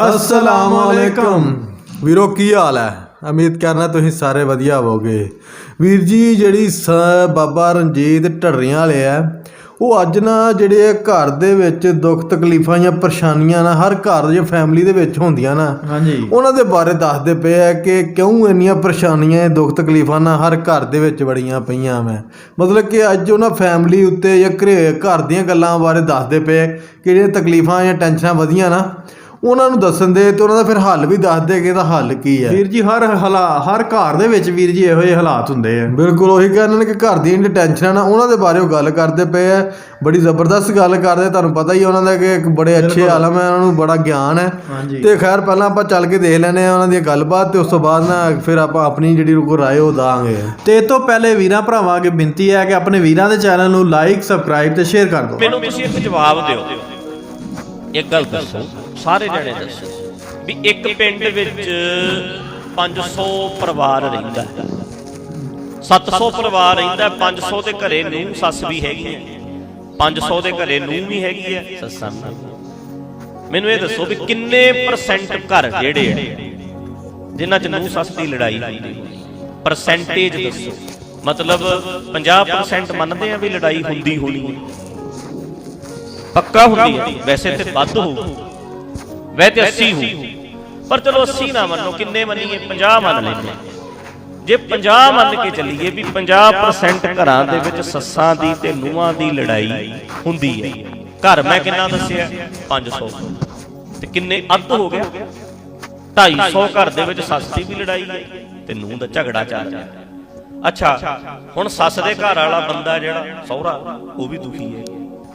ਅਸਲਾਮ ਵਾਲੇਕਮ ਵੀਰੋ ਕੀ ਹਾਲ ਹੈ? ਉਮੀਦ ਕਰਨਾ ਤੁਸੀਂ ਸਾਰੇ ਵਧੀਆ ਹੋਵੋਗੇ। ਵੀਰ ਜੀ ਜਿਹੜੀ ਬਾਬਾ ਰਣਜੀਤ ਢੱਡਰੀਆਂ ਵਾਲੇ ਆ ਉਹ ਅੱਜ ਨਾ ਜਿਹੜੇ ਘਰ ਦੇ ਵਿੱਚ ਦੁੱਖ ਤਕਲੀਫਾਂ ਜਾਂ ਪਰੇਸ਼ਾਨੀਆਂ ਨਾ ਹਰ ਘਰ ਜਾਂ ਫੈਮਿਲੀ ਦੇ ਵਿੱਚ ਹੁੰਦੀਆਂ ਨਾ ਹਾਂਜੀ। ਉਹਨਾਂ ਦੇ ਬਾਰੇ ਦੱਸਦੇ ਪਏ ਆ ਕਿ ਕਿਉਂ ਇੰਨੀਆਂ ਪਰੇਸ਼ਾਨੀਆਂ ਇਹ ਦੁੱਖ ਤਕਲੀਫਾਂ ਨਾ ਹਰ ਘਰ ਦੇ ਵਿੱਚ ਬੜੀਆਂ ਪਈਆਂ ਮੈਂ ਮਤਲਬ ਕਿ ਅੱਜ ਉਹਨਾਂ ਫੈਮਿਲੀ ਉੱਤੇ ਜਾਂ ਘਰੇ ਘਰ ਦੀਆਂ ਗੱਲਾਂ ਬਾਰੇ ਦੱਸਦੇ ਪਏ ਕਿ ਜਿਹੜੀਆਂ ਤਕਲੀਫਾਂ ਜਾਂ ਟੈਨਸ਼ਨਾਂ ਵਧੀਆਂ ਨਾ ਉਹਨਾਂ ਨੂੰ ਦੱਸਣ ਦੇ ਤੇ ਉਹਨਾਂ ਦਾ ਫਿਰ ਹੱਲ ਵੀ ਦੱਸਦੇ ਕਿ ਇਹਦਾ ਹੱਲ ਕੀ ਹੈ। ਵੀਰ ਜੀ ਹਰ ਹਲਾ ਹਰ ਘਰ ਦੇ ਵਿੱਚ ਵੀਰ ਜੀ ਇਹੋ ਜਿਹੇ ਹਾਲਾਤ ਹੁੰਦੇ ਆ। ਬਿਲਕੁਲ ਉਹੀ ਕਹਿੰਦੇ ਨੇ ਕਿ ਘਰ ਦੀਆਂ ਜਿਹੜੀਆਂ ਟੈਨਸ਼ਨਾਂ ਨਾ ਉਹਨਾਂ ਦੇ ਬਾਰੇ ਉਹ ਗੱਲ ਕਰਦੇ ਪਏ ਆ। ਬੜੀ ਜ਼ਬਰਦਸਤ ਗੱਲ ਕਰਦੇ ਤੁਹਾਨੂੰ ਪਤਾ ਹੀ ਉਹਨਾਂ ਦਾ ਕਿ ਇੱਕ ਬੜੇ ਅੱਛੇ ਆਲਮ ਹੈ ਉਹਨਾਂ ਨੂੰ ਬੜਾ ਗਿਆਨ ਹੈ। ਤੇ ਖੈਰ ਪਹਿਲਾਂ ਆਪਾਂ ਚੱਲ ਕੇ ਦੇਖ ਲੈਨੇ ਆ ਉਹਨਾਂ ਦੀ ਗੱਲਬਾਤ ਤੇ ਉਸ ਤੋਂ ਬਾਅਦ ਨਾ ਫਿਰ ਆਪਾਂ ਆਪਣੀ ਜਿਹੜੀ ਕੋ ਰਾਏ ਉਹ ਦਾਂਗੇ। ਤੇ ਇਹ ਤੋਂ ਪਹਿਲੇ ਵੀਰਾਂ ਭਰਾਵਾਂ ਅੱਗੇ ਬੇਨਤੀ ਹੈ ਕਿ ਆਪਣੇ ਵੀਰਾਂ ਦੇ ਚੈਨਲ ਨੂੰ ਲਾਈਕ ਸਬਸਕ੍ਰਾਈਬ ਤੇ ਸ਼ੇਅਰ ਕਰ ਦਿਓ। ਮੈਨੂੰ ਤੁਸੀਂ ਇੱਕ ਜਵਾਬ ਦਿਓ। ਇੱਕ ਗੱਲ ਦੱਸੋ। ਸਾਰੇ ਜਣੇ ਦੱਸੋ ਵੀ ਇੱਕ ਪਿੰਡ ਵਿੱਚ 500 ਪਰਿਵਾਰ ਰਹਿੰਦਾ 700 ਪਰਿਵਾਰ ਰਹਿੰਦਾ 500 ਦੇ ਘਰੇ ਨੂੰ ਸੱਸ ਵੀ ਹੈਗੀ ਹੈ। 500 ਦੇ ਘਰੇ ਨੂੰ ਵੀ ਹੈਗੀ ਹੈ। ਸੱਸਾਂ ਮੈਨੂੰ ਇਹ ਦੱਸੋ ਵੀ ਕਿੰਨੇ ਪਰਸੈਂਟ ਘਰ ਜਿਹੜੇ ਆ, ਜਿਨ੍ਹਾਂ 'ਚ ਨੂੰ ਸੱਸ ਦੀ ਲੜਾਈ ਹੁੰਦੀ ਪਰਸੈਂਟੇਜ ਦੱਸੋ। ਮਤਲਬ 50% ਮੰਨਦੇ ਆ ਵੀ ਲੜਾਈ ਹੁੰਦੀ ਹੋਣੀ ਪੱਕਾ ਹੁੰਦੀ ਹੈ? ਵੈਸੇ ਤੇ ਵੱਧ ਹੋਊ। ਵੈਸੇ ਤੇ 80 ਹੋਊ ਪਰ ਚਲੋ 80 ਨਾ ਮੰਨੋ, ਕਿੰਨੇ ਮੰਨੀਏ? 50 ਮੰਨ ਲੈਂਦੇ ਜੇ 50 ਮੰਨ ਕੇ ਚੱਲੀਏ ਵੀ 50% ਘਰਾਂ ਦੇ ਵਿੱਚ ਸੱਸਾਂ ਦੀ ਤੇ ਨੂੰਹਾਂ ਦੀ ਲੜਾਈ ਹੁੰਦੀ ਹੈ। ਘਰ ਮੈਂ ਕਿੰਨਾ ਦੱਸਿਆ? 500 ਤੇ ਕਿੰਨੇ ਅੱਧ ਹੋ ਗਿਆ 250 ਘਰ ਦੇ ਵਿੱਚ ਸੱਸ ਦੀ ਵੀ ਲੜਾਈ ਹੈ ਤੇ ਨੂੰਹ ਦਾ ਝਗੜਾ ਚੱਲ ਰਿਹਾ ਅੱਛਾ, ਹੁਣ ਸੱਸ ਦੇ ਘਰ ਵਾਲਾ ਬੰਦਾ ਜਿਹੜਾ, ਸਹੁਰਾ, ਉਹ ਵੀ ਦੁਖੀ ਹੈ।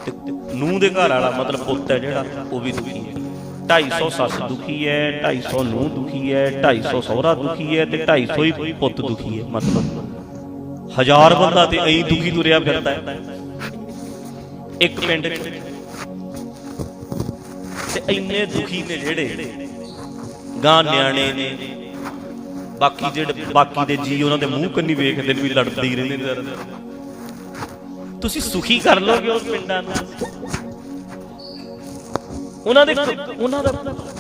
ਤੇ ਨੂੰਹ ਦੇ ਘਰ ਵਾਲਾ, ਮਤਲਬ ਪੁੱਤ ਹੈ ਜਿਹੜਾ, ਉਹ ਵੀ ਦੁਖੀ ਹੈ। 250 ਸੱਸ ਦੁਖੀ ਹੈ 250 ਨੂੰਹ ਦੁਖੀ ਹੈ 250 ਸਹੁਰਾ ਦੁਖੀ ਹੈ ਤੇ 250 ਹੀ ਪੁੱਤ ਦੁਖੀ ਹੈ ਮਤਲਬ ਹਜ਼ਾਰ ਬੰਦਾ ਤੇ ਐਂ ਦੁਖੀ ਤੁਰਿਆ ਫਿਰਦਾ ਹੈ ਇੱਕ ਪਿੰਡ ਤੇ ਇੰਨੇ ਦੁਖੀ ਨੇ ਜਿਹੜੇ, ਗਾਂ ਨਿਆਣੇ ਨੇ, ਬਾਕੀ ਜਿਹੜੇ, ਬਾਕੀ ਦੇ ਜੀ ਉਹਨਾਂ ਦੇ ਮੂੰਹ ਕੰਨੀ ਵੇਖਦੇ ਨੇ ਵੀ ਲੜਦੇ ਹੀ ਰਹਿੰਦੇ ਨੇ ਤੁਸੀਂ ਸੁਖੀ ਕਰ ਲੋਗੇ ਉਸ ਪਿੰਡਾਂ ਨੂੰ? ਉਹਨਾਂ ਦੇ ਉਹਨਾਂ ਦਾ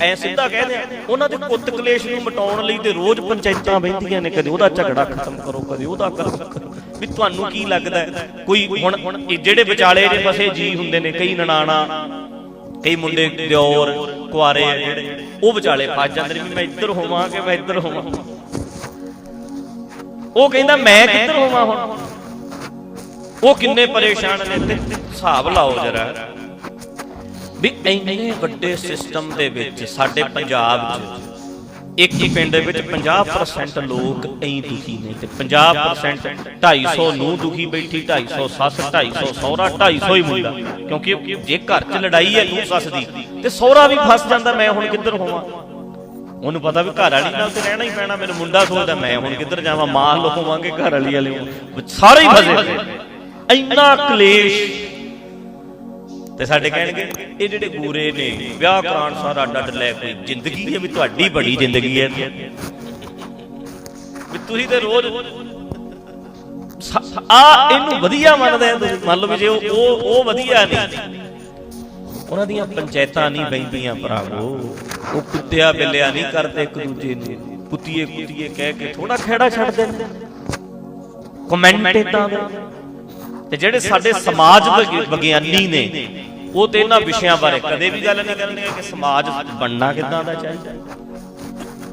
ਐ ਸਿੱਧਾ ਕਹਿੰਦੇ ਆ ਉਹਨਾਂ ਦੇ ਕੁੱਤ ਕਲੇਸ਼ ਨੂੰ ਮਟਾਉਣ ਲਈ ਤੇ ਰੋਜ਼ ਪੰਚਾਇਤਾਂ ਬੈਠੀਆਂ ਨੇ, ਕਦੇ ਉਹਦਾ ਝਗੜਾ ਖਤਮ ਕਰੋ, ਕਦੇ ਉਹਦਾ ਕਰੋ ਵੀ ਤੁਹਾਨੂੰ ਕੀ ਲੱਗਦਾ ਕੋਈ ਹੁਣ ਜਿਹੜੇ ਵਿਚਾਲੇ ਜੇ ਫਸੇ ਜੀ ਹੁੰਦੇ ਨੇ, ਕਈ ਨਨਾਣਾ, ਕਈ ਮੁੰਡੇ ਦਿਓਰ, ਕੁਆਰੇ ਜਿਹੜੇ, ਉਹ ਵਿਚਾਲੇ ਫਸ ਜਾਂਦੇ ਨੇ ਮੈਂ ਇੱਧਰ ਹੋਵਾਂ ਕਿ ਮੈਂ ਇੱਧਰ ਹੋਵਾਂ? ਉਹ ਕਹਿੰਦਾ, ਮੈਂ ਕਿੱਧਰ ਹੋਵਾਂ ਹੁਣ? ਉਹ ਕਿੰਨੇ ਪਰੇਸ਼ਾਨ ਨੇ ਤੇ ਹਿਸਾਬ ਲਾਓ ਜਰਾ। ਵੀ ਇੰਨੇ ਵੱਡੇ ਸਿਸਟਮ ਦੇ ਵਿੱਚ ਸਾਡੇ ਪੰਜਾਬ 'ਚ ਇੱਕ ਪਿੰਡ ਵਿੱਚ 50% ਲੋਕ ਐਂ ਦੁਖੀ ਨੇ ਤੇ 50% 250 ਨੂੰ ਦੁਖੀ ਬੈਠੀ 250 ਸੱਸ 250 ਸਹੁਰਾ 250 ਹੀ ਮੁੰਡਾ। ਕਿਉਂਕਿ ਜੇ ਘਰ 'ਚ ਲੜਾਈ ਹੈ ਨੂੰ ਸੱਸ ਦੀ, ਤੇ ਸਹੁਰਾ ਵੀ ਫਸ ਜਾਂਦਾ, ਮੈਂ ਹੁਣ ਕਿੱਧਰ ਹੋਵਾਂ? ਉਹਨੂੰ ਪਤਾ ਵੀ ਘਰ ਵਾਲੀ ਨਾਲ ਤੇ ਰਹਿਣਾ ਹੀ ਪੈਣਾ, ਮੈਨੂੰ ਮੁੰਡਾ ਸੋਚਦਾ, ਮੈਂ ਹੁਣ ਕਿੱਧਰ ਜਾਵਾਂ, ਮਾਂ ਲੋਵਾਂਗੇ ਘਰ ਵਾਲੀ ਵਾਲੇ ਸਾਰੇ ਹੀ ਫਸੇ। ਇੰਨਾ ਕਲੇਸ਼ ਤੇ ਸਾਡੇ ਕਹਿਣਗੇ, ਇਹ ਜਿਹੜੇ ਗੂਰੇ ਨੇ, ਵਿਆਹ ਕਰਾਉਣ ਸਾਰਾ ਡੱਡ ਲੈ ਕੋਈ ਜ਼ਿੰਦਗੀ ਹੈ ਵੀ ਤੁਹਾਡੀ ਬੜੀ ਜ਼ਿੰਦਗੀ ਹੈ। ਵੀ ਤੁਸੀਂ ਤੇ ਰੋਜ਼ ਆ, ਇਹਨੂੰ ਵਧੀਆ ਮੰਨਦੇ ਆ ਤੁਸੀਂ। ਮੰਨ ਲਓ ਵੀ ਜੇ ਉਹ ਉਹ ਵਧੀਆ ਨਹੀਂ, ਉਹਨਾਂ ਦੀਆਂ ਪੰਚਾਇਤਾਂ ਨਹੀਂ ਬੈਂਦੀਆਂ ਭਰਾਵੋ। ਉਹ ਕੁੱਤਿਆ ਬਿੱਲਿਆ ਨਹੀਂ ਕਰਦੇ ਇੱਕ ਦੂਜੇ ਨੂੰ। ਕੁੱਤੀਏ ਕੁੱਤੀਏ ਕਹਿ ਕੇ ਥੋੜਾ ਖੇੜਾ ਛੱਡ ਦਿੰਦੇ ਕਮੈਂਟ ਇਦਾਂ ਦੇ। ਤੇ ਜਿਹੜੇ ਸਾਡੇ ਸਮਾਜ ਵਿਗਿਆਨੀ ਨੇ ਉਹ ਤੇ ਇਹਨਾਂ ਵਿਸ਼ਿਆਂ ਬਾਰੇ ਕਦੇ ਵੀ ਗੱਲ ਨਹੀਂ ਕਰਨਗੇ ਕਿ ਸਮਾਜ ਬਣਨਾ ਕਿਦਾਂ ਦਾ ਚਾਹੀਦਾ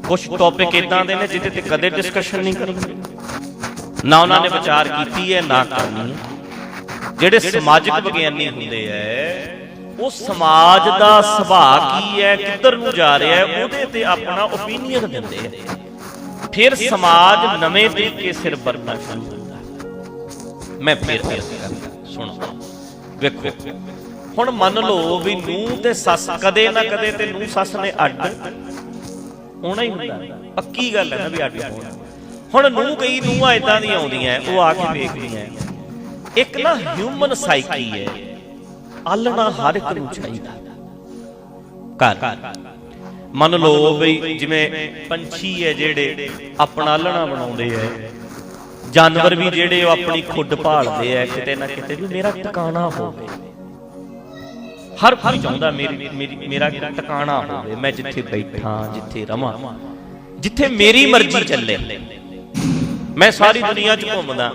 ਕੁਝ ਟੌਪਿਕ ਇਦਾਂ ਦੇ ਨੇ ਜਿਹਦੇ ਤੇ ਕਦੇ ਡਿਸਕਸ਼ਨ ਨਹੀਂ ਕਰਨਗੇ। ਨਾ ਉਹਨਾਂ ਨੇ ਵਿਚਾਰ ਕੀਤੀ ਹੈ, ਨਾ ਕਰਨੀ ਹੈ। ਜਿਹੜੇ ਸਮਾਜਿਕ ਵਿਗਿਆਨੀ ਹੁੰਦੇ ਐ, ਉਹ ਸਮਾਜ ਦਾ ਸੁਭਾਅ ਕੀ ਹੈ ਕਿੱਧਰ ਨੂੰ ਜਾ ਰਿਹਾ ਹੈ ਉਹਦੇ ਤੇ ਆਪਣਾ ਓਪੀਨੀਅਨ ਦਿੰਦੇ ਆ ਫਿਰ ਸਮਾਜ ਨਵੇਂ ਤਰੀਕੇ ਸਿਰ ਵਰਨਾ ਸ਼ੁਰੂ ਹੁੰਦਾ ਹੈ। ਮੈਂ ਫਿਰ ਅਰਜ਼ ਕਰਦਾ ਸੁਣੋ ਵੇਖੋ ਹੁਣ ਮੰਨ ਲਓ ਵੀ ਨੂੰ ਤੇ ਸੱਸ ਕਦੇ ਨਾ ਕਦੇ ਤੇ ਨੂੰਹ ਸੱਸ ਨੇ ਅੱਡ। ਹੋਣਾ ਹੀ ਹੁੰਦਾ। ਪੱਕੀ ਗੱਲ ਹੈ ਨਾ ਵੀ ਅੱਡ ਹੋਣਾ। ਹੁਣ ਨੂੰਹ ਕਈ ਨੂੰਹਾਂ ਇਦਾਂ ਦੀਆਂ ਆਉਂਦੀਆਂ, ਉਹ ਆ ਕੇ ਵੇਖਦੀਆਂ। ਇੱਕ ਨਾ ਹਿਊਮਨ ਸਾਈਕੀ ਹੈ। ਆਲਣਾ ਹਰ ਇੱਕ ਨੂੰ ਚਾਹੀਦਾ। ਘਰ। ਮੰਨ ਲਓ ਵੀ ਜਿਵੇਂ ਪੰਛੀ ਹੈ ਜਿਹੜੇ ਆਪਣਾ ਆਲਣਾ ਬਣਾਉਂਦੇ ਐ ਜਾਨਵਰ ਵੀ ਜਿਹੜੇ ਉਹ ਆਪਣੀ ਖੁੱਡ ਭਾਲਦੇ ਐ ਕਿਤੇ ਨਾ ਕਿਤੇ ਵੀ ਮੇਰਾ ਟਿਕਾਣਾ ਹੋਵੇ। ਹਰ ਕੋਈ ਚਾਹੁੰਦਾ ਮੇਰੀ ਮੇਰਾ ਟਿਕਾਣਾ ਹੋਵੇ, ਮੈਂ ਜਿੱਥੇ ਬੈਠਾਂ, ਜਿੱਥੇ ਰਵਾਂ, ਜਿੱਥੇ ਮੇਰੀ ਮਰਜ਼ੀ ਚੱਲੇ। ਮੈਂ ਸਾਰੀ ਦੁਨੀਆ 'ਚ ਘੁੰਮਦਾ,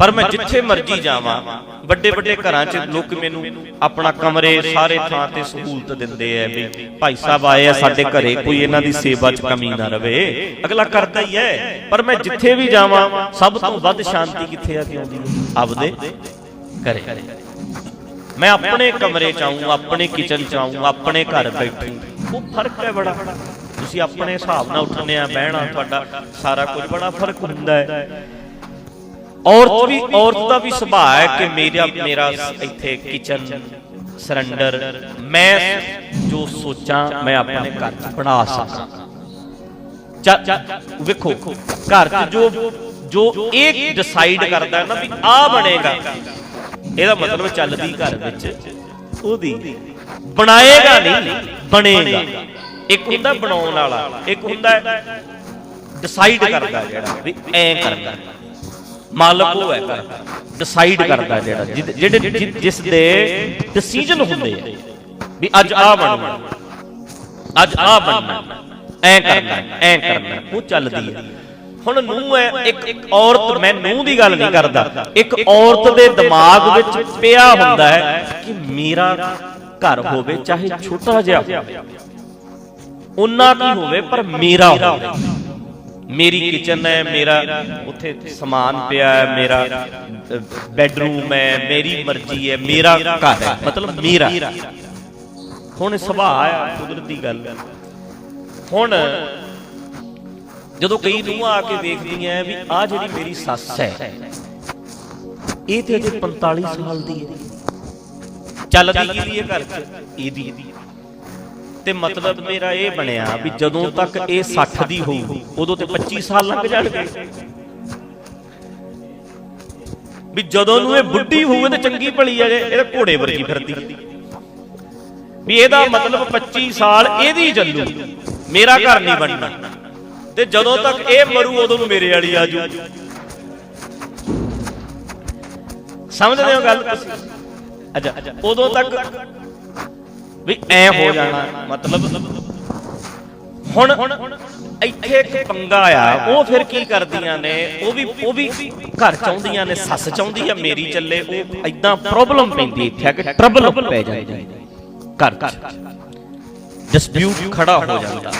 ਪਰ ਮੈਂ ਜਿੱਥੇ ਮਰਜ਼ੀ ਜਾਵਾਂ, ਵੱਡੇ ਵੱਡੇ ਘਰਾਂ 'ਚ ਲੋਕ ਮੈਨੂੰ ਆਪਣਾ ਕਮਰੇ ਸਾਰੇ ਥਾਂ ਤੇ ਸਹੂਲਤ ਦਿੰਦੇ ਐ ਵੀ ਭਾਈ ਸਾਹਿਬ ਆਏ ਆ, ਸਾਡੇ ਘਰੇ ਕੋਈ ਇਹਨਾਂ ਦੀ ਸੇਵਾ 'ਚ ਕਮੀ ਨਾ ਰਵੇ। ਅਗਲਾ ਕਰਦਾ ਹੀ ਐ, ਪਰ ਮੈਂ ਜਿੱਥੇ ਵੀ ਜਾਵਾਂ, ਸਭ ਤੋਂ ਵੱਧ ਸ਼ਾਂਤੀ ਕਿੱਥੇ ਆ ਕੇ ਆਉਂਦੀ ਆਪਦੇ ਘਰੇ। ਮੈਂ ਆਪਣੇ ਕਮਰੇ 'ਚ ਆਊਂ ਆਪਣੇ ਕਿਚਨ 'ਚ ਆਊਂ ਆਪਣੇ ਘਰ ਬੈਠੂ। ਉਹ ਫ਼ਰਕ ਹੈ ਬੜਾ। ਤੁਸੀਂ ਆਪਣੇ ਹਿਸਾਬ ਨਾਲ ਉੱਠਣੇ ਆ ਬਹਿਣਾ ਤੁਹਾਡਾ ਸਾਰਾ ਕੁਝ ਬੜਾ ਫ਼ਰਕ ਹੁੰਦਾ ਹੈ। ਔਰਤ ਵੀ ਔਰਤ ਦਾ ਵੀ ਸੁਭਾਅ ਹੈ ਕਿ ਮੇਰਾ ਮੇਰਾ ਇੱਥੇ ਕਿਚਨ ਸਰੈਂਡਰ ਮੈਂ ਜੋ ਸੋਚਾਂ ਮੈਂ ਆਪਣੇ ਘਰ 'ਚ ਬਣਾ ਸਕਾਂ। ਚ- ਚ- ਵੇਖੋ ਘਰ 'ਚ ਜੋ ਜੋ ਇਹ ਡਿਸਾਈਡ ਕਰਦਾ ਹੈ ਨਾ ਵੀ ਆ ਬਣੇਗਾ। ਇਹਦਾ ਮਤਲਬ ਚੱਲਦੀ ਘਰ ਵਿੱਚ। ਉਹਦੀ ਬਣਾਏਗਾ ਨਹੀਂ ਬਣੇਗਾ। ਇੱਕ ਹੁੰਦਾ ਬਣਾਉਣ ਵਾਲਾ ਇੱਕ ਹੁੰਦਾ ਡਿਸਾਈਡ ਕਰਦਾ ਜਿਹੜਾ ਵੀ ਐ ਕਰਨਾ ਮਾਲਕ ਉਹ ਹੈ ਕਰਦਾ। ਡਿਸਾਈਡ ਕਰਦਾ ਜਿਹੜਾ ਜਿਹੜੇ। ਜਿਸ ਦੇ ਡਿਸੀਜਨ ਹੁੰਦੇ ਆ। ਵੀ ਅੱਜ ਆ ਬਣਨਾ। ਅੱਜ ਆ ਬਣਨਾ। ਐ ਕਰਨਾ ਐ ਕਰਨਾ। ਉਹ ਚੱਲਦੀ ਹੈ ਹੁਣ ਨੂੰ ਹੈ ਇੱਕ ਔਰਤ ਮੈਂ ਨੂੰ ਦੀ ਗੱਲ ਨਹੀਂ ਕਰਦਾ। ਇੱਕ ਔਰਤ ਦੇ ਦਿਮਾਗ ਵਿੱਚ ਪਿਆ ਹੁੰਦਾ ਹੈ ਕਿ ਮੇਰਾ ਘਰ ਹੋਵੇ ਚਾਹੇ ਛੋਟਾ ਜਿਹਾ ਹੋਵੇ। ਉਨਾ ਕੀ ਹੋਵੇ ਪਰ ਮੇਰਾ ਹੋਵੇ। ਮੇਰੀ ਕਿਚਨ ਹੈ ਮੇਰਾ ਉੱਥੇ ਸਮਾਨ ਪਿਆ ਹੈ ਮੇਰਾ ਬੈੱਡਰੂਮ ਹੈ ਮੇਰੀ ਮਰਜ਼ੀ ਹੈ ਮੇਰਾ ਘਰ ਹੈ ਮਤਲਬ ਮੇਰਾ। ਹੁਣ ਸੁਭਾਅ ਆ ਕੁਦਰਤੀ ਗੱਲ। ਹੁਣ ਜਦੋਂ ਕਈ ਨੂੰਹਾਂ ਆ ਕੇ ਵੇਖਦੀਆਂ ਐ ਵੀ ਆ ਜਿਹੜੀ ਮੇਰੀ ਸੱਸ ਹੈ ਇਹ ਤੇ ਅਜੇ 45 ਸਾਲ ਦੀ ਹੈ ਚੱਲਦੀ ਕਿਹਦੀ ਹੈ ਘਰ 'ਚ? ਇਹਦੀ। ਤੇ ਮਤਲਬ ਮੇਰਾ ਇਹ ਬਣਿਆ ਵੀ ਜਦੋਂ ਤੱਕ ਇਹ 60 ਦੀ ਹੋਊ ਉਦੋਂ ਤੇ 25 ਸਾਲ ਲੰਘ ਜਾਣਗੇ। ਵੀ ਜਦੋਂ ਨੂੰ ਇਹ ਬੁੱਢੀ ਹੋਵੇ ਤੇ ਚੰਗੀ ਭਲੀ ਆ ਜੇ ਇਹਦੇ ਘੋੜੇ ਵਰਗੀ ਫਿਰਦੀ। ਵੀ ਇਹਦਾ ਮਤਲਬ 25 ਸਾਲ ਇਹਦੀ ਚੱਲੂ। ਮੇਰਾ ਘਰ ਨਹੀਂ ਬਣਨਾ। ਤੇ ਜਦੋਂ ਤੱਕ ਇਹ ਮਰੂ, ਉਦੋਂ ਨੂੰ ਮੇਰੇ ਵਾਲੀ ਆ ਜੂ ਸਮਝਦੇ ਹੋ ਗੱਲ ਤੁਸੀਂ? ਅੱਛਾ, ਉਦੋਂ ਤੱਕ ਵੀ ਐ ਹੋ ਜਾਣਾ, ਮਤਲਬ ਹੁਣ ਇੱਥੇ ਇੱਕ ਪੰਗਾ ਆ ਉਹ ਫਿਰ ਕੀ ਕਰਦੀਆਂ ਨੇ? ਉਹ ਵੀ ਉਹ ਵੀ ਘਰ ਚਾਹੁੰਦੀਆਂ ਨੇ, ਸੱਸ ਚਾਹੁੰਦੀ ਆ ਮੇਰੀ ਚੱਲੇ, ਉਹ ਐਦਾਂ ਪ੍ਰੋਬਲਮ ਪੈਂਦੀ ਇੱਥੇ ਆ ਕਿ ਟਰਬਲ ਪੈ ਜਾਂਦੀ ਘਰ ਚ। ਡਿਸਪਿਊਟ ਖੜਾ ਹੋ ਜਾਂਦਾ।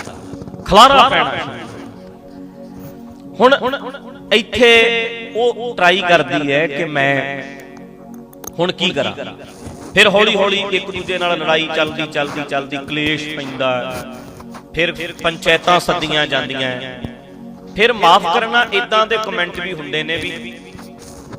ਖਲਾਰਾ ਪੈਣਾ ਹੁਣ ਇੱਥੇ ਉਹ ਟਰਾਈ ਕਰਦੀ ਹੈ ਕਿ ਮੈਂ ਹੁਣ ਕੀ ਕਰਾਂ? ਫਿਰ ਹੌਲੀ ਹੌਲੀ ਇੱਕ ਦੂਜੇ ਨਾਲ ਲੜਾਈ ਚੱਲਦੀ ਚੱਲਦੀ ਚੱਲਦੀ, ਕਲੇਸ਼ ਪੈਂਦਾ। ਫਿਰ ਪੰਚਾਇਤਾਂ ਸੱਦੀਆਂ ਜਾਂਦੀਆਂ। ਫਿਰ ਮਾਫ ਕਰਨਾ ਇਦਾਂ ਦੇ ਕਮੈਂਟ ਵੀ ਹੁੰਦੇ ਨੇ ਵੀ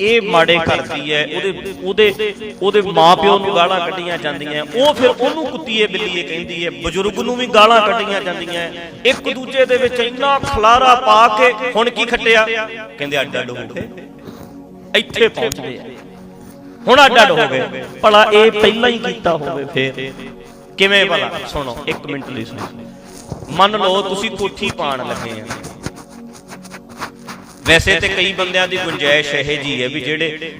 ਇਹ ਮਾੜੇ ਕਰਦੀ ਹੈ ਉਹਦੇ ਉਹਦੇ ਉਹਦੇ ਮਾਪਿਓ ਨੂੰ ਗਾਲਾਂ ਕੱਢੀਆਂ ਜਾਂਦੀਆਂ। ਉਹ ਫਿਰ ਉਹਨੂੰ ਕੁੱਤੀਏ ਬਿੱਲੀਏ ਕਹਿੰਦੀ ਹੈ ਬਜ਼ੁਰਗ ਨੂੰ ਵੀ ਗਾਲਾਂ ਕੱਢੀਆਂ ਜਾਂਦੀਆਂ। ਇੱਕ ਦੂਜੇ ਦੇ ਵਿੱਚ ਇੰਨਾ ਖਲਾਰਾ ਪਾ ਕੇ ਹੁਣ ਕੀ ਖੱਟਿਆ? ਕਹਿੰਦੇ ਅੱਡ ਅੱਡ ਹੋ ਗਏ। ਇੱਥੇ ਪਹੁੰਚ ਗਏ। ਹੁਣ ਅੱਡ ਅੱਡ ਹੋ ਗਏ। ਭਲਾ ਇਹ ਪਹਿਲਾਂ ਹੀ ਕੀਤਾ ਹੋਵੇ ਫੇਰ। ਕਿਵੇਂ ਭਲਾ? ਸੁਣੋ 1 ਮਿੰਟ ਲਈ ਸੁਣੋ। ਮੰਨ ਲਓ ਤੁਸੀਂ ਕੋਠੀ ਪਾਣ ਲੱਗੇ ਆ। ਵੈਸੇ ਤੇ ਕਈ ਬੰਦਿਆਂ ਦੀ ਗੁੰਜਾਇਸ਼ ਇਹ ਜੀ ਹੈ ਵੀ ਜਿਹੜੇ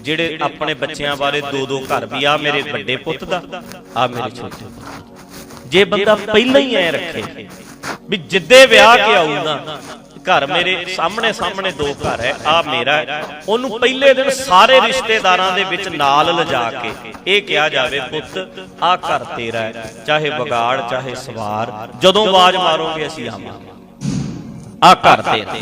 ਜਿਹੜੇ ਆਪਣੇ ਬੱਚਿਆਂ ਬਾਰੇ ਦੋ ਦੋ ਘਰ ਵੀ ਆ ਮੇਰੇ ਵੱਡੇ ਪੁੱਤ ਦਾ ਆ ਮੇਰੇ ਛੋਟੇ ਪੁੱਤ ਜੇ ਬੰਦਾ ਪਹਿਲਾਂ ਹੀ ਐ ਰੱਖੇ ਵੀ ਜਿੱਦੇ ਵਿਆਹ ਕੇ ਆਊ ਘਰ ਮੇਰੇ ਸਾਹਮਣੇ ਸਾਹਮਣੇ ਦੋ ਘਰ ਹੈ ਆ ਮੇਰਾ ਹੈ। ਉਹਨੂੰ ਪਹਿਲੇ ਦਿਨ ਸਾਰੇ ਰਿਸ਼ਤੇਦਾਰਾਂ ਦੇ ਵਿੱਚ ਨਾਲ ਲਿਜਾ ਕੇ ਇਹ ਕਿਹਾ ਜਾਵੇ, ਪੁੱਤ ਆ ਘਰ ਤੇਰਾ ਹੈ, ਚਾਹੇ ਵਿਗਾੜ, ਚਾਹੇ ਸਵਾਰ, ਜਦੋਂ ਆਵਾਜ਼ ਮਾਰੋਗੇ ਅਸੀਂ ਆਵਾਂਗੇ ਆ ਘਰ ਤੇਰਾ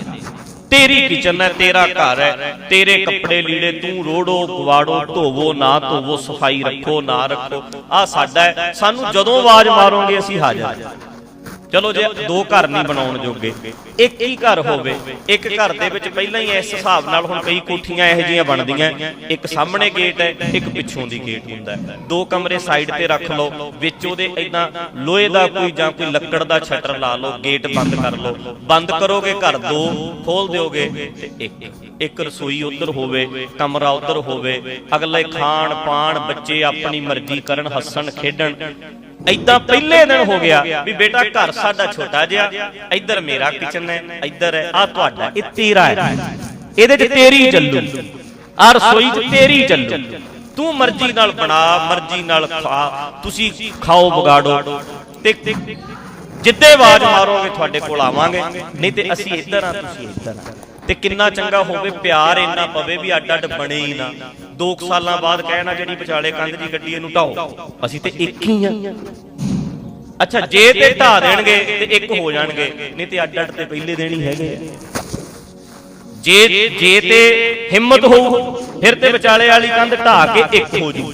ਤੇਰੀ ਕਿਚਨ ਹੈ, ਤੇਰਾ ਘਰ ਹੈ, ਤੇਰੇ ਕੱਪੜੇ ਲੀੜੇ ਤੂੰ ਰੋੜੋ, ਗਵਾੜੋ, ਧੋਵੋ, ਨਾ ਧੋਵੋ, ਸਫ਼ਾਈ ਰੱਖੋ, ਨਾ ਰੱਖੋ। ਆ ਸਾਡਾ ਸਾਨੂੰ ਜਦੋਂ ਆਵਾਜ਼ ਮਾਰੋਗੇ ਅਸੀਂ ਹਾਜ਼ਰ ਚਲੋ ਜੇ ਦੋ ਘਰ ਨਹੀਂ ਬਣਾਉਣ ਜੋਗੇ, ਇੱਕ ਹੀ ਘਰ ਹੋਵੇ, ਇੱਕ ਘਰ ਦੇ ਵਿੱਚ ਪਹਿਲਾਂ ਹੀ ਇਸ ਹਿਸਾਬ ਨਾਲ ਹੁਣ ਕਈ ਕੋਠੀਆਂ ਇਹੋ ਜੀਆਂ ਬਣਦੀਆਂ, ਇੱਕ ਸਾਹਮਣੇ ਗੇਟ ਹੈ, ਇੱਕ ਪਿੱਛੋਂ ਦੀ ਗੇਟ ਹੁੰਦਾ ਦੋ ਕਮਰੇ ਸਾਈਡ ਤੇ ਰੱਖ ਲਓ, ਵਿੱਚ ਉਹਦੇ ਇਦਾਂ ਲੋਹੇ ਦਾ ਕੋਈ ਜਾਂ ਕੋਈ ਲੱਕੜ ਦਾ ਸ਼ਟਰ ਲਾ ਲਓ ਗੇਟ ਬੰਦ ਕਰ ਲਓ। ਬੰਦ ਕਰੋਗੇ ਘਰ ਦੋ ਖੋਲ ਦਿਓਗੇ ਤੇ ਇੱਕ। ਇੱਕ ਰਸੋਈ ਉਧਰ ਹੋਵੇ, ਕਮਰਾ ਉਧਰ ਹੋਵੇ, ਅਗਲੇ ਖਾਣ ਪਾਣ ਬੱਚੇ ਆਪਣੀ ਮਰਜ਼ੀ ਕਰਨ, ਹੱਸਣ, ਖੇਡਣ ਐਦਾਂ ਪਹਿਲੇ ਦਿਨ ਹੋ ਗਿਆ ਵੀ ਬੇਟਾ ਘਰ ਸਾਡਾ ਛੋਟਾ ਜਿਹਾ, ਇੱਧਰ ਮੇਰਾ ਕਿਚਨ ਹੈ, ਇੱਧਰ ਹੈ ਆ ਤੁਹਾਡਾ, ਇਹ ਤੇਰਾ ਹੈ। ਇਹਦੇ 'ਚ ਤੇਰੀ ਚੱਲੂ। ਆ ਰਸੋਈ 'ਚ ਤੇਰੀ ਚੱਲੂ। ਤੂੰ ਮਰਜ਼ੀ ਨਾਲ ਬਣਾ, ਮਰਜ਼ੀ ਨਾਲ ਖਾ, ਤੁਸੀਂ ਖਾਓ, ਵਿਗਾੜੋ। ਤੇ ਜਿੱਦੇ ਆਵਾਜ਼ ਮਾਰੋਗੇ, ਤੁਹਾਡੇ ਕੋਲ ਆਵਾਂਗੇ। ਨਹੀਂ ਤੇ ਅਸੀਂ ਇੱਧਰ ਆ, ਤੁਸੀਂ ਇੱਧਰ ਆ। ਤੇ ਕਿੰਨਾ ਚੰਗਾ ਹੋਵੇ, ਪਿਆਰ ਇੰਨਾ ਪਵੇ ਵੀ ਅੱਡ ਅੱਡ ਬਣੇ ਹੀ ਨਾ। ਦੋ ਕੁ ਸਾਲਾਂ ਬਾਅਦ ਕਹਿਣਾ ਜਿਹੜੀ ਵਿਚਾਲੇ ਕੰਧ ਦੀ ਗੱਡੀ ਇਹਨੂੰ ਢਾਓ। ਅਸੀਂ ਤੇ ਇੱਕ ਹੀ ਆ। ਅੱਛਾ, ਜੇ ਤੇ ਢਾ ਦੇਣਗੇ ਤੇ ਇੱਕ ਹੋ ਜਾਣਗੇ, ਨਹੀਂ ਤੇ ਅੱਡ ਅੱਡ ਤੇ ਪਹਿਲੇ ਦਿਨ ਹੀ ਹੈਗੇ ਜੇ ਜੇ ਤੇ ਹਿੰਮਤ ਹੋਊ, ਫਿਰ ਤੇ ਵਿਚਾਲੇ ਵਾਲੀ ਕੰਧ ਢਾ ਕੇ ਇੱਕ ਹੋ ਜੂ।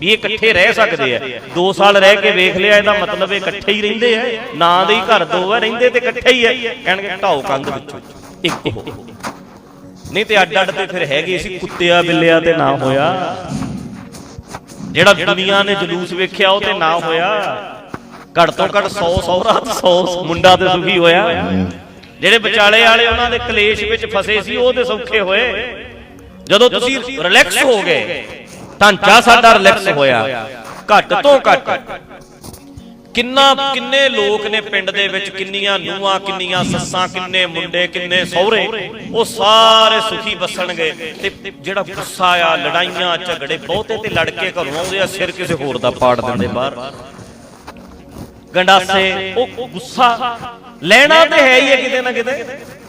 ਵੀ ਇਹ ਇਕੱਠੇ ਰਹਿ ਸਕਦੇ ਆ। 2 ਸਾਲ ਰਹਿ ਕੇ ਵੇਖ ਲਿਆ, ਇਹਦਾ ਮਤਲਬ ਇਹ ਇਕੱਠੇ ਹੀ ਰਹਿੰਦੇ ਆ। ਨਾਂ ਦੇ ਹੀ ਘਰ ਦੋ ਆ, ਰਹਿੰਦੇ ਤੇ ਇਕੱਠੇ ਹੀ ਆ। ਕਹਿਣਗੇ ਢਾਓ ਕੰਧ ਵਿੱਚੋਂ। ਇੱਕ ਹੋ ਨਹੀਂ ਤੇ ਅੱਡ ਅੱਡ ਤੇ ਫਿਰ ਹੈਗੇ ਸੀ ਕੁੱਤਿਆ ਬਿੱਲਿਆ ਤੇ ਨਾ ਹੋਇਆ। ਜਿਹੜਾ ਦੁਨੀਆ ਨੇ ਜਲੂਸ ਵੇਖਿਆ ਉਹ ਤੇ ਨਾ ਹੋਇਆ। ਘੱਟ ਤੋਂ ਘੱਟ 100 ਸੌਰਾ 100 ਮੁੰਡਾ ਤੇ ਸੁਖੀ ਹੋਇਆ। ਜਿਹੜੇ ਵਿਚਾਲੇ ਵਾਲੇ ਉਹਨਾਂ ਦੇ ਕਲੇਸ਼ ਵਿੱਚ ਫਸੇ ਸੀ, ਉਹ ਤੇ ਸੌਖੇ ਹੋਏ। ਜਦੋਂ ਤੁਸੀਂ ਰਿਲੈਕਸ ਹੋ ਗਏ, ਢਾਂਚਾ ਸਾਡਾ ਰਿਲੈਕਸ ਹੋਇਆ। ਘੱਟ ਤੋਂ ਘੱਟ ਕਿੰਨਾ ਕਿੰਨੇ ਲੋਕ ਨੇ ਪਿੰਡ ਦੇ ਵਿੱਚ? ਕਿੰਨੀਆਂ ਨੂਆਂ ਕਿੰਨੀਆਂ ਸੱਸਾਂ, ਕਿੰਨੇ ਮੁੰਡੇ, ਕਿੰਨੇ ਸਹੁਰੇ? ਉਹ ਸਾਰੇ ਸੁਖੀ ਵਸਣਗੇ ਤੇ ਜਿਹੜਾ ਗੁੱਸਾ ਆ, ਲੜਾਈਆਂ, ਝਗੜੇ ਬਹੁਤੇ ਤੇ ਲੜ ਕੇ ਘਰੋਂ ਆਉਂਦੇ ਆ, ਸਿਰ ਕਿਸੇ ਹੋਰ ਦਾ ਪਾੜ ਦਿੰਦੇ ਬਾਹਰ। ਗੰਡਾਸੇ, ਉਹ ਗੁੱਸਾ ਲੈਣਾ ਤੇ ਹੈ ਹੀ ਹੈ ਕਿਤੇ ਨਾ ਕਿਤੇ।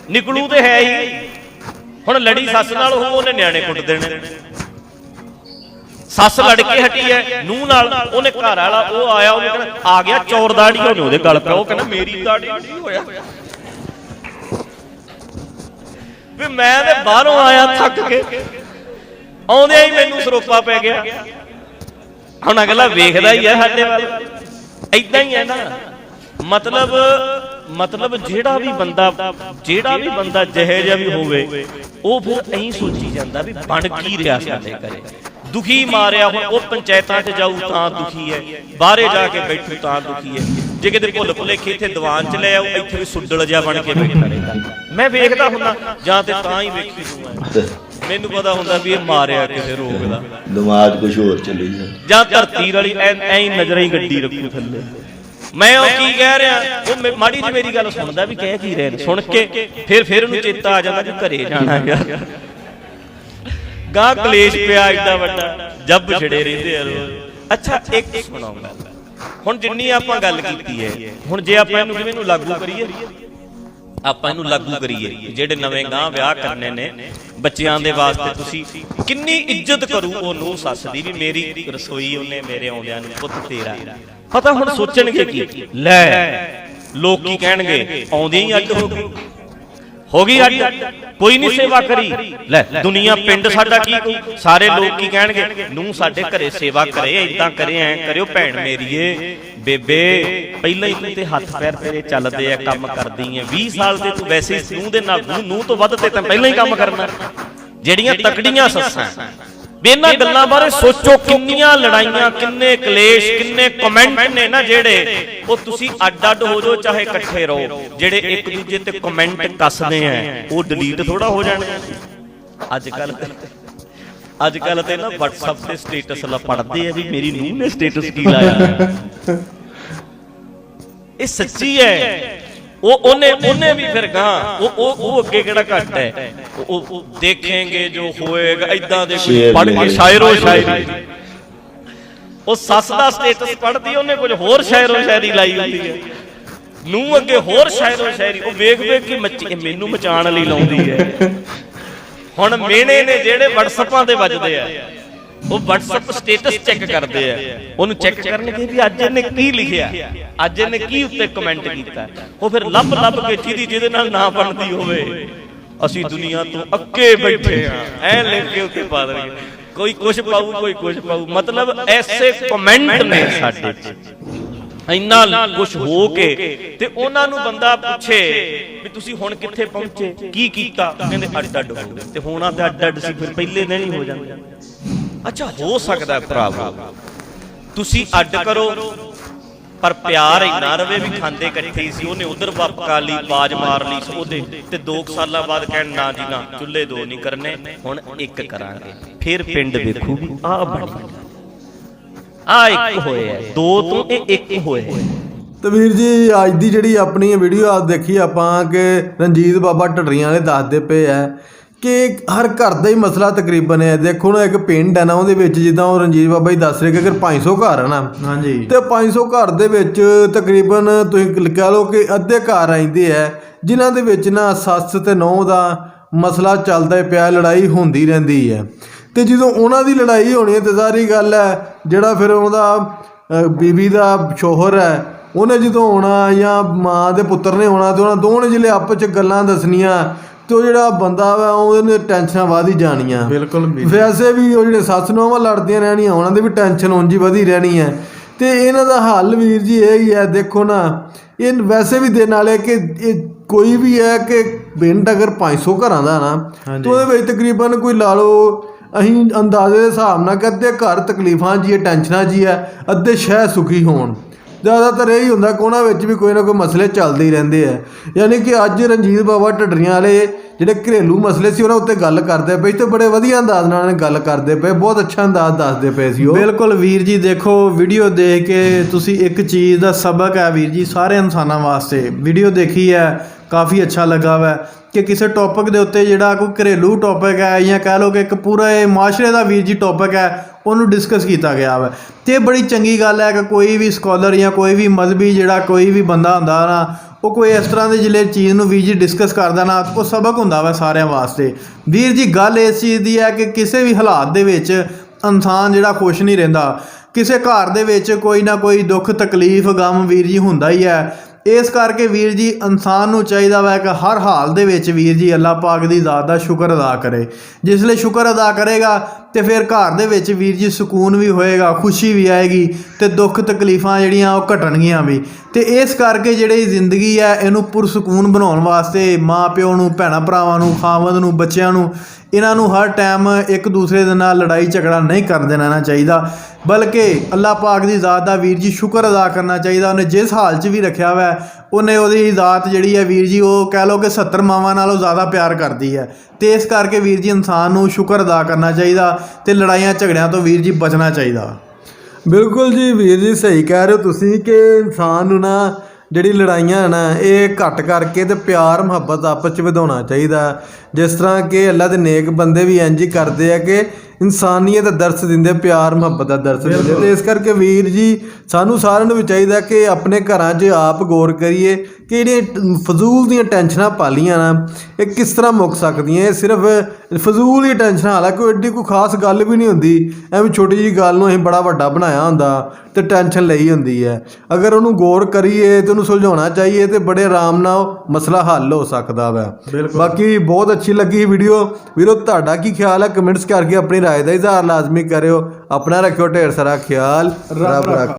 ਨਿਕਲੂ ਤੇ ਹੈ ਹੀ। ਹੁਣ ਲੜੀ ਸੱਸ ਨਾਲ ਉਹ ਉਹਨੇ ਨਿਆਣੇ ਕੁੱਟ ਦੇਣੇ। ਸੱਸ ਲੜ ਕੇ ਹਟੀ ਐ ਨੂੰਹ ਨਾਲ ਉਹਨੇ ਘਰ ਵਾਲਾ ਉਹ ਆਇਆ ਉਹਨੇ ਕਹਿੰਦਾ ਆ ਗਿਆ ਚੌਰ ਦਾੜੀ ਉਹਨੇ ਉਹਦੇ ਗਲ ਪਿਆ ਉਹ ਕਹਿੰਦਾ ਮੇਰੀ ਦਾੜੀ ਨਹੀਂ ਹੋਇਆ? ਵੀ ਮੈਂ ਤੇ ਬਾਹਰੋਂ ਆਇਆ ਥੱਕ ਕੇ। ਆਉਂਦਿਆਂ ਹੀ ਮੈਨੂੰ ਸਰੋਪਾ ਪੈ ਗਿਆ। ਹੁਣ ਅਗਲਾ ਵੇਖਦਾ ਹੀ ਹੈ ਸਾਡੇ ਵੱਲ। ਐਦਾਂ ਹੀ ਹੈ ਨਾ। ਮਤਲਬ ਮਤਲਬ ਜਿਹੜਾ ਵੀ ਬੰਦਾ ਜਿਹੜਾ ਵੀ ਬੰਦਾ ਜਿਹੇ ਜਿਹਾ ਵੀ ਹੋਵੇ ਉਹ ਫਿਰ ਐਂ ਸੋਚੀ ਜਾਂਦਾ ਵੀ ਬਣ ਕੀ ਰਿਹਾ ਸਾਡੇ ਘਰੇ। ਦੁਖੀ ਮਾਰਿਆ ਹੁਣ ਉਹ ਪੰਚਾਇਤਾਂ 'ਚ ਜਾਊ ਤਾਂ ਦੁਖੀ ਹੈ ਬਾਹਰੇ ਜਾ ਕੇ ਬੈਠੂ ਤਾਂ ਦੁਖੀ ਹੈ। ਜੇ ਕਿਤੇ ਭੁੱਲ ਭੁਲੇਖੇ ਇੱਥੇ ਦੀਵਾਨ 'ਚ ਲੈ ਆਉ ਇੱਥੇ ਵੀ ਸੁੱਡਲ ਜਿਹਾ ਬਣ ਕੇ ਬੈਠਾ ਰਹਿੰਦਾ। ਮੈਂ ਵੇਖਦਾ ਹੁੰਦਾ ਜਾਂ ਤੇ ਤਾਂ ਹੀ ਵੇਖੀ ਦੂੰਗਾ ਮੈਨੂੰ ਪਤਾ ਹੁੰਦਾ ਵੀ ਇਹ ਮਾਰਿਆ ਕਿਸੇ ਰੋਗ ਦਾ। ਦਿਮਾਗ ਕੁਝ ਹੋਰ ਚੱਲੀ ਜਾਂਦਾ। ਜਾਂ ਧਰਤੀ ਵਾਲੀ ਐ ਐਂ ਹੀ ਨਜ਼ਰਾਂ ਹੀ ਗੱਡੀ ਰੱਖੂ ਥੱਲੇ। ਮੈਂ ਉਹ ਕੀ ਕਹਿ ਰਿਹਾ ਉਹ ਮਾੜੀ ਜਿਹੀ ਮੇਰੀ ਗੱਲ ਸੁਣਦਾ ਵੀ ਕਹਿ ਕੀ ਰਹੇ ਨੇ ਸੁਣ ਕੇ ਫਿਰ ਫਿਰ ਉਹਨੂੰ ਚੇਤਾ ਆ ਜਾਂਦਾ ਕਿ ਘਰੇ ਜਾਣਾ ਯਾਰ ਗਾਂ ਕਲੇਸ਼ ਪਿਆ ਏਡਾ ਵੱਡਾ ਜੱਬ ਛੜੇ ਰਹਿੰਦੇ ਆ ਰੋਜ਼। ਅੱਛਾ ਇੱਕ ਸੁਣਾਉਂਗਾ ਹੁਣ ਜਿੰਨੀ ਆਪਾਂ ਗੱਲ ਕੀਤੀ ਹੈ ਹੁਣ ਜੇ ਆਪਾਂ ਇਹਨੂੰ ਕਿਵੇਂ ਨੂੰ ਲਾਗੂ ਕਰੀਏ। ਆਪਾਂ ਇਹਨੂੰ ਲਾਗੂ ਕਰੀਏ। ਜਿਹੜੇ ਨਵੇਂ ਗਾਂ ਵਿਆਹ ਕਰਨੇ ਨੇ ਬੱਚਿਆਂ ਦੇ ਵਾਸਤੇ ਤੁਸੀਂ ਕਿੰਨੀ ਇੱਜ਼ਤ ਕਰੂ ਉਹ ਨੂੰ ਸੱਸ ਦੀ ਵੀ ਮੇਰੀ ਰਸੋਈ ਉਹਨੇ ਮੇਰੇ ਆਉਂਦਿਆਂ ਨੂੰ ਪੁੱਤ ਤੇਰਾ। ਪਤਾ ਹੁਣ ਸੋਚਣਗੇ ਕੀ? ਲੈ ਲੋਕੀ ਕਹਿਣਗੇ? ਆਉਂਦੇ ਹੀ ਅੱਡ ਹੋ ਗਏ। ਹੋ ਗਈ ਅੱਡ ਕੋਈ ਨਹੀਂ ਸੇਵਾ ਕਰੀ। ਲੈ ਦੁਨੀਆ ਪਿੰਡ ਸਾਡਾ ਕੀ ਕਹੂ ਸਾਰੇ ਲੋਕ ਕੀ ਕਹਿਣਗੇ? ਨੂੰ ਸਾਡੇ ਘਰੇ ਸੇਵਾ ਕਰੇ ਇਦਾਂ ਕਰੇ ਐ ਕਰਿਓ ਭੈਣ ਮੇਰੀਏ। ਬੇਬੇ ਪਹਿਲਾਂ ਹੀ ਤੂੰ ਤੇ ਹੱਥ ਪੈਰ ਤੇਰੇ ਚੱਲਦੇ ਆ ਕੰਮ ਕਰਦੀ ਐ 20 ਸਾਲ ਤੇ ਤੂੰ ਵੈਸੇ ਹੀ ਨੂੰ ਦੇ ਨਾਲ ਨੂੰ ਤੋਂ ਵੱਧ ਤੇ ਤਾਂ ਪਹਿਲਾਂ ਹੀ ਕੰਮ ਕਰਨਾ। ਜਿਹੜੀਆਂ ਤਕੜੀਆਂ ਸੱਸਾਂ ਵੀ ਇਹਨਾਂ ਗੱਲਾਂ ਬਾਰੇ ਸੋਚੋ ਕਿੰਨੀਆਂ ਲੜਾਈਆਂ ਕਿੰਨੇ ਕਲੇਸ਼ ਕਿੰਨੇ ਕਮੈਂਟ ਨੇ ਨਾ ਜਿਹੜੇ ਉਹ ਤੁਸੀਂ ਅੱਡ ਅੱਡ ਹੋ ਜਾਓ ਚਾਹੇ ਇਕੱਠੇ ਰਹੋ ਜਿਹੜੇ ਇੱਕ ਦੂਜੇ ਤੇ ਕਮੈਂਟ ਕੱਸਦੇ ਆ ਉਹ ਡਿਲੀਟ ਥੋੜਾ ਹੋ ਜਾਣਗੇ। ਅੱਜ ਕੱਲ ਅੱਜ ਕੱਲ ਤੇ ਨਾ WhatsApp ਤੇ ਸਟੇਟਸ ਲਾ ਪੜਦੇ ਆ ਵੀ ਮੇਰੀ ਨੂੰਹ ਨੇ ਸਟੇਟਸ ਕੀ ਲਾਇਆ? ਇਹ ਸੱਚੀ ਹੈ। ਉਹ ਉਹਨੇ ਉਹਨੇ ਵੀ ਫਿਰ ਗਾਂ ਉਹ ਉਹ ਉਹ ਅੱਗੇ ਕਿਹੜਾ ਘੱਟ ਹੈ? ਉਹ- ਦੇਖेंगे ਜੋ ਹੋਏਗਾ ਇਦਾਂ ਦੇ ਸ਼ੇਰ ਪੜ੍ਹ ਕੇ। ਸ਼ਾਇਰੋ ਸ਼ਾਇਰੀ ਉਹ ਸੱਸ ਦਾ ਸਟੇਟਸ ਪੜ੍ਹਦੀ ਉਹਨੇ ਕੁਝ ਹੋਰ ਸ਼ਾਇਰੋ ਸ਼ਾਇਰੀ ਲਾਈ ਹੁੰਦੀ ਹੈ। ਨੂੰ ਅੱਗੇ ਹੋਰ ਸ਼ਾਇਰੋ ਸ਼ਾਇਰੀ ਉਹ ਵੇਖ ਵੇਖ ਕੇ ਮੱਚੀ ਮੈਨੂੰ ਮਚਾਣ ਲਈ ਲਾਉਂਦੀ ਹੈ। ਹੁਣ ਮੇਨੇ ਨੇ ਜਿਹੜੇ WhatsAppaਂ ਤੇ ਵੱਜਦੇ ਆ। ਉਹ WhatsApp ਸਟੇਟਸ ਚੈੱਕ ਕਰਦੇ ਆ। ਉਹਨੂੰ ਚੈੱਕ ਕਰਨਗੇ ਵੀ ਅੱਜ ਇਹਨੇ ਕੀ ਲਿਖਿਆ। ਅੱਜ ਇਹਨੇ ਕੀ ਉੱਤੇ ਕਮੈਂਟ ਕੀਤਾ। ਉਹ ਫਿਰ ਲੱਭ ਲੱਭ ਕੇ ਜਿਹਦੀ ਜਿਹਦੇ ਨਾਲ ਨਾ ਬਣਦੀ ਹੋਵੇ। ਅਸੀਂ ਦੁਨੀਆ ਤੋਂ ਅੱਕੇ ਬੈਠੇ ਆ। ਐ ਲਿਖ ਕੇ ਉੱਤੇ ਪਾ ਦੇਣਗੇ ਕੋਈ ਕੁਝ ਪਾਊ, ਕੋਈ ਕੁਝ ਪਾਊ। ਮਤਲਬ ਐਸੇ ਕਮੈਂਟ ਨੇ ਸਾਡੇ 'ਚ। ਇੰਨਾ ਕੁਝ ਹੋ ਕੇ ਤੇ ਉਹਨਾਂ ਨੂੰ ਬੰਦਾ ਪੁੱਛੇ ਵੀ ਤੁਸੀਂ ਹੁਣ ਕਿੱਥੇ ਪਹੁੰਚੇ? ਕੀ ਕੀਤਾ? ਕਹਿੰਦੇ ਅੱਡ ਅੱਡ ਹੋ ਗਏ। ਤੇ ਹੋਣਾ ਤੇ ਅੱਡ ਅੱਡ ਸੀ, ਫਿਰ ਪਹਿਲੇ ਦਿਨ ਹੀ ਹੋ ਜਾਂਦੇ ਅੱਛਾ ਹੋ ਸਕਦਾ ਹੈ ਭਰਾਵੋ। ਤੁਸੀਂ ਅੱਡ ਕਰੋ ਪਰ ਪਿਆਰ ਇੰਨਾ ਰਵੇ ਵੀ ਖਾਂਦੇ ਇਕੱਠੇ ਸੀ। ਉਹਨੇ ਉਧਰ ਵਾਪਕਾ ਲਈ ਬਾਜ ਮਾਰ ਲਈ ਉਹਦੇ। ਤੇ 2 ਸਾਲਾਂ ਬਾਅਦ ਕਹਿਣ ਨਾ ਜੀ ਨਾ ਚੁੱਲ੍ਹੇ ਦੋ ਨਹੀਂ ਕਰਨੇ ਹੁਣ ਇੱਕ ਕਰਾਂਗੇ। ਫਿਰ ਪਿੰਡ ਵੇਖੂਗੀ ਆ ਬਣੀ ਆ ਇੱਕ ਹੋਏ ਆ ਦੋ ਤੋਂ ਇਹ ਇੱਕ ਹੋਏ ਤੇ ਵੀਰ ਜੀ ਅੱਜ ਦੀ ਜਿਹੜੀ ਆਪਣੀ ਵੀਡੀਓ ਆ ਦੇਖੀ ਆਪਾਂ ਕਿ ਰਣਜੀਤ ਬਾਬਾ ਢੱਡਰੀਆਂ ਵਾਲੇ ਦੱਸਦੇ ਪਏ ਆ ਕਿ ਹਰ ਘਰ ਦਾ ਹੀ ਮਸਲਾ ਤਕਰੀਬਨ ਹੈ। ਦੇਖੋ ਨਾ ਇੱਕ ਪਿੰਡ ਹੈ ਨਾ ਉਹਦੇ ਵਿੱਚ ਜਿੱਦਾਂ ਉਹ ਰਣਜੀਤ ਬਾਬਾ ਜੀ ਦੱਸ ਰਹੇ ਕਿ ਅਗਰ 500 ਘਰ ਹੈ ਨਾ ਹਾਂਜੀ। ਤੇ 500 ਘਰ ਦੇ ਵਿੱਚ ਤਕਰੀਬਨ ਤੁਸੀਂ ਕਹਿ ਲਓ ਕਿ ਅੱਧੇ ਘਰ ਆਉਂਦੇ ਆ ਜਿਨ੍ਹਾਂ ਦੇ ਵਿੱਚ ਨਾ ਸੱਸ ਤੇ ਨੌਂ ਦਾ ਮਸਲਾ ਚੱਲਦਾ ਹੀ ਪਿਆ ਲੜਾਈ ਹੁੰਦੀ ਰਹਿੰਦੀ ਹੈ। ਤੇ ਜਦੋਂ ਉਹਨਾਂ ਦੀ ਲੜਾਈ ਹੋਣੀ ਹੈ ਤੇ ਸਾਰੀ ਗੱਲ ਹੈ ਜਿਹੜਾ ਫਿਰ ਉਹਦਾ ਬੀਬੀ ਦਾ ਸ਼ੋਹਰ ਹੈ ਉਹਨੇ ਜਦੋਂ ਆਉਣਾ ਜਾਂ ਮਾਂ ਦੇ ਪੁੱਤਰ ਨੇ ਆਉਣਾ ਤੇ ਉਹਨਾਂ ਦੋਵਾਂ ਜਿਹੜੇ ਆਪਸ ਚ ਗੱਲਾਂ ਦੱਸਣੀਆਂ ਤੇ ਉਹ ਜਿਹੜਾ ਬੰਦਾ ਵਾ ਉਹਨੇ ਟੈਨਸ਼ਨਾਂ ਵਧ ਹੀ ਜਾਣੀਆਂ। ਬਿਲਕੁਲ ਵੀ ਵੈਸੇ ਵੀ ਉਹ ਜਿਹੜੇ ਸੱਸ ਨੂੰਹਾਂ ਲੜਦੀਆਂ ਰਹਿਣੀਆਂ ਉਹਨਾਂ ਦੀ ਵੀ ਟੈਨਸ਼ਨ ਉਂਝ ਹੀ ਵਧੀ ਰਹਿਣੀ ਹੈ। ਤੇ ਇਹਨਾਂ ਦਾ ਹੱਲ ਵੀਰ ਜੀ ਇਹ ਹੀ ਹੈ ਦੇਖੋ ਨਾ ਇਹ ਵੈਸੇ ਵੀ ਦੇਣ ਵਾਲੇ ਕਿ ਇਹ ਕੋਈ ਵੀ ਹੈ ਕਿ ਪਿੰਡ ਅਗਰ 500 ਘਰਾਂ ਦਾ ਨਾ। ਤੇ ਉਹਦੇ ਵਿੱਚ ਤਕਰੀਬਨ ਕੋਈ ਲਾ ਲਓ ਅਸੀਂ ਅੰਦਾਜ਼ੇ ਦੇ ਹਿਸਾਬ ਨਾਲ ਕਿ ਅੱਧੇ ਘਰ ਤਕਲੀਫਾਂ ਹੈ ਟੈਨਸ਼ਨਾਂ ਹੀ ਹੈ ਅੱਧੇ ਸ਼ਹਿ ਸੁਖੀ ਹੋਣ। ਜ਼ਿਆਦਾਤਰ ਇਹ ਹੀ ਹੁੰਦਾ ਕਿ ਉਹਨਾਂ ਵਿੱਚ ਵੀ ਕੋਈ ਨਾ ਕੋਈ ਮਸਲੇ ਚੱਲਦੇ ਹੀ ਰਹਿੰਦੇ ਆ। ਯਾਨੀ ਕਿ ਅੱਜ ਰਣਜੀਤ ਬਾਵਾ ਢੱਡਰੀਆਂ ਵਾਲੇ ਜਿਹੜੇ ਘਰੇਲੂ ਮਸਲੇ ਸੀ, ਉਹਨਾਂ ਉੱਤੇ ਗੱਲ ਕਰਦੇ ਪਏ ਤੇ ਬੜੇ ਵਧੀਆ ਅੰਦਾਜ਼ ਨਾਲ ਇਹ ਗੱਲ ਕਰਦੇ ਪਏ, ਬਹੁਤ ਅੱਛਾ ਅੰਦਾਜ਼ ਦੱਸਦੇ ਪਏ ਸੀ ਉਹ। ਬਿਲਕੁਲ ਵੀਰ ਜੀ, ਦੇਖੋ ਵੀਡੀਓ ਦੇਖ ਕੇ ਤੁਸੀਂ ਇੱਕ ਚੀਜ਼ ਦਾ ਸਬਕ ਹੈ ਵੀਰ ਜੀ, ਸਾਰੇ ਇਨਸਾਨਾਂ ਵਾਸਤੇ। ਵੀਡੀਓ ਦੇਖੀ ਹੈ, ਕਾਫੀ ਅੱਛਾ ਲੱਗਾ ਵਾ ਕਿ ਕਿਸੇ ਟੌਪਿਕ ਦੇ ਉੱਤੇ ਜਿਹੜਾ ਕੋਈ ਘਰੇਲੂ ਟੌਪਿਕ ਹੈ ਜਾਂ ਕਹਿ ਲਓ ਕਿ ਇੱਕ ਪੂਰਾ ਇਹ ਮਾਸ਼ਰੇ ਦਾ ਵੀਰ ਜੀ ਟੌਪਿਕ ਹੈ ਉਹਨੂੰ ਡਿਸਕਸ ਕੀਤਾ ਗਿਆ ਵਾ। ਤੇ ਇਹ ਬੜੀ ਚੰਗੀ ਗੱਲ ਹੈ ਕਿ ਕੋਈ ਵੀ ਸਕਾਲਰ ਜਾਂ ਕੋਈ ਵੀ ਮਜ਼ਬੀ ਜਿਹੜਾ ਕੋਈ ਵੀ ਬੰਦਾ ਹੁੰਦਾ ਨਾ, ਉਹ ਕੋਈ ਇਸ ਤਰ੍ਹਾਂ ਦੇ ਜਿਹੜੇ ਚੀਜ਼ ਨੂੰ ਵੀਰ ਜੀ ਡਿਸਕਸ ਕਰਦਾ ਨਾ, ਉਹ ਸਬਕ ਹੁੰਦਾ ਵਾ ਸਾਰਿਆਂ ਵਾਸਤੇ। ਵੀਰ ਜੀ, ਗੱਲ ਇਸ ਚੀਜ਼ ਦੀ ਹੈ ਕਿ ਕਿਸੇ ਵੀ ਹਾਲਾਤ ਦੇ ਵਿੱਚ ਇਨਸਾਨ ਜਿਹੜਾ ਖੁਸ਼ ਨਹੀਂ ਰਹਿੰਦਾ। ਕਿਸੇ ਘਰ ਦੇ ਵਿੱਚ ਕੋਈ ਨਾ ਕੋਈ ਦੁੱਖ ਤਕਲੀਫ, ਗਮ ਵੀਰ ਜੀ ਹੁੰਦਾ ਹੀ ਹੈ। ਇਸ ਕਰਕੇ ਵੀਰ ਜੀ ਇਨਸਾਨ ਨੂੰ ਚਾਹੀਦਾ ਵਾ ਕਿ ਹਰ ਹਾਲ ਦੇ ਵਿੱਚ ਵੀਰ ਜੀ ਅੱਲਾਹ ਪਾਕ ਦੀ ਜ਼ਾਤ ਦਾ ਸ਼ੁਕਰ ਅਦਾ ਕਰੇ। ਜਿਸ ਲਈ ਸ਼ੁਕਰ ਅਦਾ ਕਰੇਗਾ ਤੇ ਫਿਰ ਘਰ ਦੇ ਵਿੱਚ ਵੀਰ ਜੀ ਸਕੂਨ ਵੀ ਹੋਏਗਾ, ਖੁਸ਼ੀ ਵੀ ਆਏਗੀ ਤੇ ਦੁੱਖ ਤਕਲੀਫਾਂ ਜਿਹੜੀਆਂ ਉਹ ਘਟਣਗੀਆਂ ਵੀ। ਤੇ ਇਸ ਕਰਕੇ ਜਿਹੜੀ ਜ਼ਿੰਦਗੀ ਹੈ, ਇਹਨੂੰ ਪੁਰਸਕੂਨ ਬਣਾਉਣ ਵਾਸਤੇ ਮਾਂ ਪਿਓ ਨੂੰ ਭੈਣਾਂ ਭਰਾਵਾਂ ਨੂੰ, ਖਾਵਦ ਨੂੰ, ਬੱਚਿਆਂ ਨੂੰ, ਇਹਨਾਂ ਨੂੰ ਹਰ ਟਾਈਮ ਇੱਕ ਦੂਸਰੇ ਦੇ ਨਾਲ ਲੜਾਈ ਝਗੜਾ ਨਹੀਂ ਕਰ ਦੇਣਾ ਚਾਹੀਦਾ। ਬਲਕਿ ਅੱਲਾਹ ਪਾਕ ਦੀ ਜ਼ਾਤ ਦਾ ਵੀਰ ਜੀ ਸ਼ੁਕਰ ਅਦਾ ਕਰਨਾ ਚਾਹੀਦਾ, ਉਹਨੇ ਜਿਸ ਹਾਲ 'ਚ ਵੀ ਰੱਖਿਆ ਵਾ ਉਹਨੇ ਉਹਦੀ ਜ਼ਾਤ ਜਿਹੜੀ ਹੈ ਵੀਰ ਜੀ, ਉਹ ਕਹਿ ਲਓ ਕਿ 70 ਮਾਵਾਂ ਨਾਲੋਂ ਜ਼ਿਆਦਾ ਪਿਆਰ ਕਰਦੀ ਹੈ। ਤੇ ਇਸ ਕਰਕੇ ਵੀਰ ਜੀ ਇਨਸਾਨ ਨੂੰ ਸ਼ੁਕਰ ਅਦਾ ਕਰਨਾ ਚਾਹੀਦਾ ਤੇ ਲੜਾਈਆਂ ਝਗੜਿਆਂ ਤੋਂ ਵੀਰ ਜੀ ਬਚਣਾ ਚਾਹੀਦਾ। ਬਿਲਕੁਲ ਜੀ, ਵੀਰ ਜੀ ਸਹੀ ਕਹਿ ਰਹੇ ਹੋ ਤੁਸੀਂ ਕਿ ਇਨਸਾਨ ਨੂੰ ਨਾ ਜਿਹੜੀ ਲੜਾਈਆਂ ਨਾ, ਇਹ ਘੱਟ ਕਰਕੇ ਤੇ ਪਿਆਰ, ਮੁਹੱਬਤ ਆਪਸ ਚ ਵਧਾਉਣਾ ਚਾਹੀਦਾ। ਜਿਸ ਤਰ੍ਹਾਂ ਕਿ ਅੱਲਾ ਦੇ ਨੇਕ ਬੰਦੇ ਵੀ ਇੰਜ ਹੀ ਕਰਦੇ ਆ ਕਿ ਇਨਸਾਨੀਅਤ ਦਾ ਦਰਸ ਦਿੰਦੇ ਪਿਆਰ ਮੁਹੱਬਤ ਦਾ ਦਰਸ ਦਿੰਦੇ। ਤੇ ਇਸ ਕਰਕੇ ਵੀਰ ਜੀ ਸਾਨੂੰ ਸਾਰਿਆਂ ਨੂੰ ਵੀ ਚਾਹੀਦਾ ਕਿ ਆਪਣੇ ਘਰਾਂ 'ਚ ਆਪ ਗੌਰ ਕਰੀਏ ਕਿ ਜਿਹੜੀਆਂ ਫਜ਼ੂਲ ਦੀਆਂ ਟੈਨਸ਼ਨਾਂ ਪਾਲੀਆਂ ਨਾ ਇਹ ਕਿਸ ਤਰ੍ਹਾਂ ਮੁੱਕ ਸਕਦੀਆਂ? ਇਹ ਸਿਰਫ ਫਜ਼ੂਲ ਹੀ ਟੈਨਸ਼ਨਾਂ ਹਾਲਾਂਕਿ ਕੋਈ ਐਡੀ ਕੋਈ ਖਾਸ ਗੱਲ ਵੀ ਨਹੀਂ ਹੁੰਦੀ। ਐਵੇਂ ਛੋਟੀ ਜੀ ਗੱਲ ਨੂੰ ਅਸੀਂ ਬੜਾ ਵੱਡਾ ਬਣਾਇਆ ਹੁੰਦਾ ਤੇ ਟੈਨਸ਼ਨ ਲਈ ਹੁੰਦੀ ਹੈ। ਅਗਰ ਉਹਨੂੰ ਗੌਰ ਕਰੀਏ ਤੇ ਉਹਨੂੰ ਸੁਲਝਾਉਣਾ ਚਾਹੀਏ ਤੇ ਬੜੇ ਆਰਾਮ ਨਾਲ ਮਸਲਾ ਹੱਲ ਹੋ ਸਕਦਾ ਵਾ। ਬਾਕੀ ਬਹੁਤ ਅੱਛੀ ਲੱਗੀ ਵੀਡੀਓ। ਵੀਰੋ ਤੁਹਾਡਾ ਕੀ ਖਿਆਲ ਹੈ? ਕਮੈਂਟਸ ਕਰਕੇ ਆਪਣੀ ਰਾਏ ਦਾ ਇਜ਼ਹਾਰ ਲਾਜ਼ਮੀ ਕਰਿਓ ਆਪਣਾ ਰੱਖਿਓ ਢੇਰ ਸਾਰਾ ਖਿਆਲ ਰੱਬ ਰੱਖ।